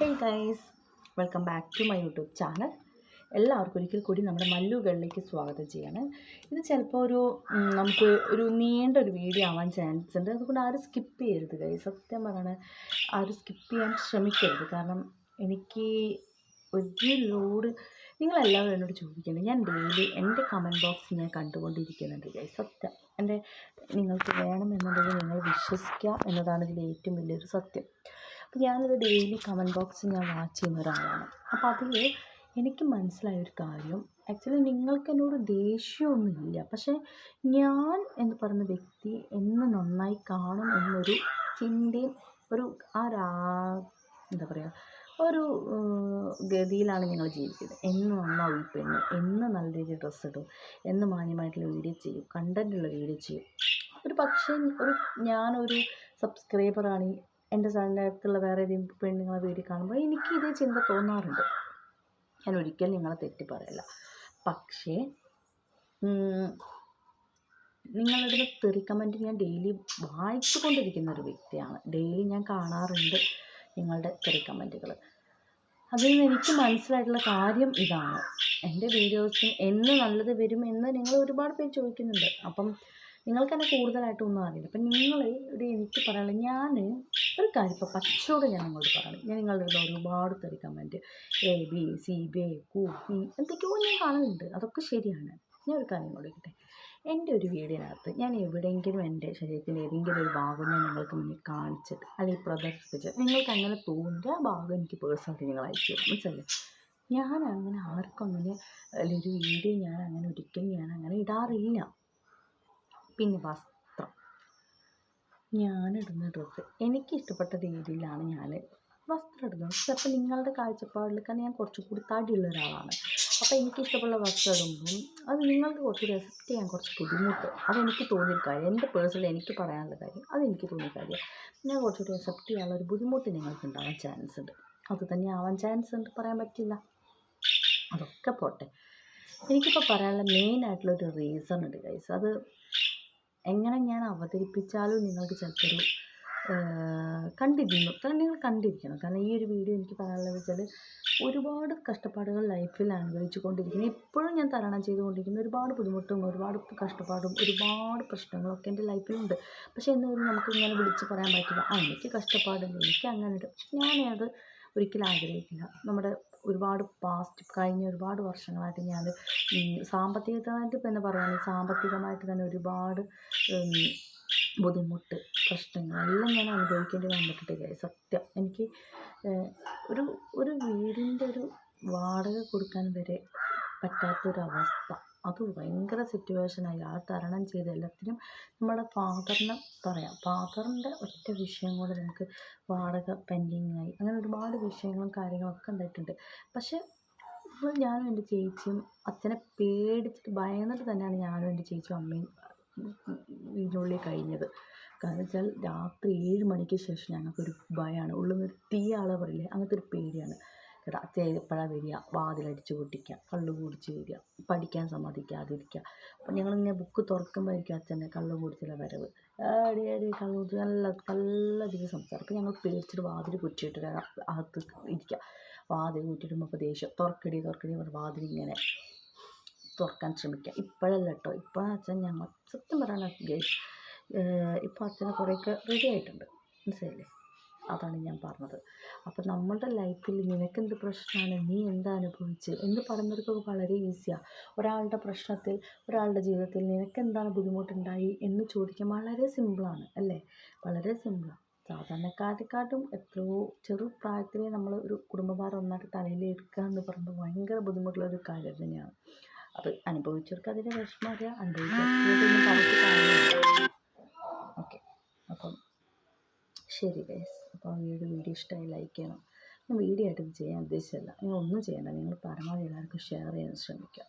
Hey guys welcome back to my YouTube channel എല്ലാവർക്കും ഒരിക്കൽ കൂടി നമ്മുടെ മല്ലുകളിലേക്ക് സ്വാഗതം ചെയ്യാണ്. ഇത് ചിലപ്പോൾ ഒരു നമുക്ക് ഒരു നീണ്ട ഒരു വീഡിയോ ആവാൻ ചാൻസ് ഉണ്ട്. അതുകൊണ്ട് ആരും സ്കിപ്പ് ചെയ്യരുത് ഗൈസ് സത്യം പറയണ ആരും സ്കിപ്പ് ചെയ്യാൻ ശ്രമിക്കരുത്. കാരണം എനിക്ക് ഒരു ലോഡ് നിങ്ങളെല്ലാവരും എന്നോട് ചോദിക്കുന്നത് ഞാൻ ഡെയിലി എന്റെ കമന്റ് ബോക്സ് ഞാൻ കണ്ടുകൊണ്ടിരിക്കുന്നുണ്ട് ഗൈസ് സത്യം. എന്റെ നിങ്ങൾക്ക് വേണമെന്നുണ്ടെങ്കിൽ നിങ്ങൾ വിശ്വസിക്കുക എന്നതാണ് ഇതിൽ ഏറ്റവും വലിയൊരു സത്യം. അപ്പോൾ ഞാനത് ഡെയിലി കമന്റ് ബോക്സ് ഞാൻ വാച്ച് ചെയ്യുന്ന ഒരാളാണ്. അപ്പോൾ അതിൽ എനിക്ക് മനസ്സിലായ ഒരു കാര്യം. ആക്ച്വലി നിങ്ങൾക്ക് എന്നോട് ദേഷ്യമൊന്നുമില്ല. പക്ഷേ ഞാൻ എന്ന് പറയുന്ന വ്യക്തി എന്ന് നന്നായി കാണും എന്നൊരു ചിന്തയും ഒരു ആ എന്താ പറയുക ഒരു ഗതിയിലാണ് ഞങ്ങൾ ജീവിക്കുന്നത്. എന്ന് നന്നാവും ഈ എന്ന് നല്ല രീതിയിൽ ഡ്രസ്സ് ഇടും എന്ന് മാന്യമായിട്ടുള്ള വീഡിയോ ചെയ്യും കണ്ടന്റുള്ള വീഡിയോ ചെയ്യും. ഒരു പക്ഷേ ഒരു ഞാനൊരു സബ്സ്ക്രൈബറാണ് എന്റെ അടുത്തുള്ള വേറെ ഏതെങ്കിലും പെണ്ണുങ്ങളെ വീഡിയോ കാണുമ്പോൾ എനിക്ക് ഇതേ ചിന്ത തോന്നാറുണ്ട്. ഞാൻ ഒരിക്കലും നിങ്ങളെ തെറ്റി പറയല്ല. പക്ഷേ നിങ്ങളുടെ തെറി കമന്റ് ഞാൻ ഡെയിലി വായിച്ചു കൊണ്ടിരിക്കുന്ന ഒരു വ്യക്തിയാണ്. ഡെയിലി ഞാൻ കാണാറുണ്ട് നിങ്ങളുടെ തെറി കമന്റുകൾ അതിൽ നിന്ന് എനിക്ക് മനസ്സിലായിട്ടുള്ള കാര്യം ഇതാണ്. എന്റെ വീഡിയോസ് എന്ന് നല്ലത് വരും എന്ന് നിങ്ങൾ ഒരുപാട് പേര് ചോദിക്കുന്നുണ്ട്. അപ്പം നിങ്ങൾക്ക് എന്നെ കൂടുതലായിട്ടൊന്നും അറിയില്ല. അപ്പം നിങ്ങൾ ഒരു എനിക്ക് പറയാനുള്ള ഞാൻ ഒരു കാര്യം ഇപ്പോൾ പച്ചയോട് ഞാൻ നിങ്ങളോട് പറയണം ഞാൻ നിങ്ങളുടെ ഒരുപാട് തെറി comment A B C B കു പി എന്തൊക്കെയോ ഞാൻ കാണുന്നുണ്ട്. അതൊക്കെ ശരിയാണ്. ഞാൻ ഒരു കാര്യം കൊടുക്കട്ടെ എന്റെ ഒരു വീഡിയോനകത്ത് ഞാൻ എവിടെയെങ്കിലും എന്റെ ശരീരത്തിന്റെ ഏതെങ്കിലും ഒരു ഭാഗം ഞാൻ നിങ്ങൾക്ക് മുന്നിൽ കാണിച്ചിട്ട് അല്ലെങ്കിൽ പ്രദർശിപ്പിച്ച് നിങ്ങൾക്ക് അങ്ങനെ തോന്നുന്ന ആ ഭാഗം എനിക്ക് പേഴ്സണലി നിങ്ങൾ അയച്ചു തരും ഞാൻ അങ്ങനെ ആർക്കും അങ്ങനെ ഒരു വീഡിയോ ഞാൻ അങ്ങനെ ഒരിക്കലും ഞാൻ അങ്ങനെ ഇടാറില്ല. പിന്നെ വസ്ത്രം. ഞാനിടുന്ന ഡ്രസ്സ് എനിക്ക് ഇഷ്ടപ്പെട്ട രീതിയിലാണ് ഞാൻ വസ്ത്രം ഇടുന്നത്. ചിലപ്പോൾ നിങ്ങളുടെ കാഴ്ചപ്പാടിലൊക്കെ ഞാൻ കുറച്ചും കൂടി തടിയുള്ള ഒരാളാണ് അപ്പോൾ എനിക്ക് ഇഷ്ടമുള്ള വസ്ത്രം ഇടുമ്പം അത് നിങ്ങൾക്ക് കുറച്ച് റെസിപ്റ്റ് ചെയ്യാൻ കുറച്ച് ബുദ്ധിമുട്ട്. അതെനിക്ക് തോന്നിയ കാര്യം. എന്റെ പേഴ്സണൽ എനിക്ക് പറയാനുള്ള കാര്യം. അതെനിക്ക് തോന്നിയ കാര്യം. ഞാൻ കുറച്ച് റെസിപ്റ്റ് ചെയ്യാനുള്ള ഒരു ബുദ്ധിമുട്ട് നിങ്ങൾക്ക് ഉണ്ടാവാൻ ചാൻസ് ഉണ്ട്. അത് തന്നെ ആവാൻ ചാൻസ് ഉണ്ട് പറയാൻ പറ്റില്ല. അതൊക്കെ പോട്ടെ. എനിക്കിപ്പോൾ പറയാനുള്ള മെയിൻ ആയിട്ടുള്ള ഒരു റീസൺ ഉണ്ട് ഗൈസ് അത് എങ്ങനെ ഞാൻ അവതരിപ്പിച്ചാലും നിങ്ങൾക്ക് ചിലപ്പോൾ ഒരു കണ്ടിരുന്നു കാരണം നിങ്ങൾ കണ്ടിരിക്കണം. കാരണം ഈ ഒരു വീഡിയോ എനിക്ക് പറയാനുള്ളത് വെച്ചാൽ ഒരുപാട് കഷ്ടപ്പാടുകൾ ലൈഫിൽ അനുഭവിച്ചു കൊണ്ടിരിക്കുന്നു ഇപ്പോഴും ഞാൻ തരണം ചെയ്തുകൊണ്ടിരിക്കുന്ന ഒരുപാട് ബുദ്ധിമുട്ടും ഒരുപാട് കഷ്ടപ്പാടും ഒരുപാട് പ്രശ്നങ്ങളൊക്കെ എന്റെ ലൈഫിലുണ്ട്. പക്ഷേ എന്നൊരു നമുക്ക് ഇങ്ങനെ വിളിച്ച് പറയാൻ പറ്റില്ല. ആ എനിക്ക് കഷ്ടപ്പാടുണ്ട്. എനിക്ക് അങ്ങനെ ഉണ്ട് ഞാനത് ഒരിക്കലും ആഗ്രഹിക്കില്ല. നമ്മുടെ ഒരുപാട് പാസ്റ്റ് കഴിഞ്ഞ ഒരുപാട് വർഷങ്ങളായിട്ട് ഞാൻ സാമ്പത്തികമായിട്ട് എന്നെ പറയുകയാണെങ്കിൽ സാമ്പത്തികമായിട്ട് തന്നെ ഒരുപാട് ബുദ്ധിമുട്ട് പ്രശ്നങ്ങൾ എല്ലാം ഞാൻ അനുഭവിക്കേണ്ടി വന്നിട്ടുണ്ട് guys. സത്യം. എനിക്ക് ഒരു ഒരു വീടിന്റെ ഒരു വാടക കൊടുക്കാൻ വരെ പറ്റാത്തൊരവസ്ഥ. അത് ഭയങ്കര സിറ്റുവേഷനായി ആ തരണം ചെയ്ത് എല്ലാത്തിനും നമ്മുടെ ഫാദറിനെ പറയാം. ഫാദറിന്റെ ഒറ്റ വിഷയം കൊണ്ട് നമുക്ക് വാടക പെൻഡിങ് ആയി. അങ്ങനെ ഒരുപാട് വിഷയങ്ങളും കാര്യങ്ങളൊക്കെ ഉണ്ടായിട്ടുണ്ട്. പക്ഷേ ഇപ്പോൾ ഞാനും എന്റെ ചേച്ചിയും അച്ഛനെ പേടിച്ചിട്ട് ഭയന്നിട്ട് തന്നെയാണ് ഞാനും എന്റെ ചേച്ചിയും അമ്മയും വീടിനുള്ളിൽ കഴിഞ്ഞത്. കാരണം വെച്ചാൽ രാത്രി ഏഴ് മണിക്ക് ശേഷം ഞങ്ങൾക്കൊരു ഭയമാണ് ഉള്ളിൽ നിന്ന് ആളെ പറയില്ലേ? അങ്ങനത്തെ ഒരു പേടിയാണ് എപ്പോഴാണ് വരിക? വാതിലടിച്ച് പൊട്ടിക്കുക കള്ളു കുടിച്ച് വരിക പഠിക്കാൻ സമ്മതിക്കാതിരിക്കുക. അപ്പം ഞങ്ങളിങ്ങനെ ബുക്ക് തുറക്കുമ്പോഴായിരിക്കും അച്ഛന്റെ കള്ളു കുടിച്ചുള്ള വരവ്. ആടി ആടി കള്ളു കുടിച്ച് നല്ല നല്ല ദിവസം സംസാരം അപ്പം ഞങ്ങൾ പേടിച്ചിട്ട് വാതിൽ കുറ്റിയിട്ട് അകത്ത് ഇരിക്കുക വാതിൽ കുറ്റിയിടുമ്പോൾ ദേഷ്യം. തുറക്കടി തുറക്കടി വാതിൽ ഇങ്ങനെ തുറക്കാൻ ശ്രമിക്കുക. ഇപ്പോഴല്ല കേട്ടോ ഇപ്പോൾ അച്ഛൻ ഞങ്ങൾ സത്യം പറയണ ഗേസ് ഇപ്പോൾ അച്ഛനെ കുറേയൊക്കെ റെഡി ആയിട്ടുണ്ട്. മനസ്സിലായില്ലേ? അതാണ് ഞാൻ പറഞ്ഞത്. അപ്പോൾ നമ്മളുടെ ലൈഫിൽ നിനക്കെന്ത് പ്രശ്നമാണ്? നീ എന്താ അനുഭവിച്ച്? എന്ന് പറയുന്നവർക്കൊക്കെ വളരെ ഈസിയാണ് ഒരാളുടെ പ്രശ്നത്തിൽ ഒരാളുടെ ജീവിതത്തിൽ നിനക്കെന്താണ് ബുദ്ധിമുട്ടുണ്ടായി എന്ന് ചോദിക്കാൻ വളരെ സിമ്പിളാണ് അല്ലേ? വളരെ സിമ്പിളാണ് സാധാരണക്കാരെക്കാട്ടും എത്രയോ ചെറു പ്രായത്തിലേ നമ്മൾ ഒരു കുടുംബഭാരം ഒന്നായിട്ട് തലയിൽ എടുക്കുക എന്ന് പറയുമ്പോൾ ഭയങ്കര ബുദ്ധിമുട്ടുള്ള ഒരു കാര്യം തന്നെയാണ് അത് അനുഭവിച്ചവർക്ക് അതിന്റെ വിഷമം അറിയാം. പറഞ്ഞിട്ട് ഓക്കെ. അപ്പം ശരി ഗൈസ് അപ്പോൾ വീഡിയോ വീഡിയോ ഇഷ്ടമായി ലൈക്ക് ചെയ്യണം. ഞാൻ വീഡിയോ ആയിട്ട് ചെയ്യാൻ ഉദ്ദേശിച്ചല്ല നിങ്ങൾ ഒന്നും ചെയ്യണ്ട. നിങ്ങൾ പരമാവധി എല്ലാവർക്കും ഷെയർ ചെയ്യാൻ ശ്രമിക്കുക.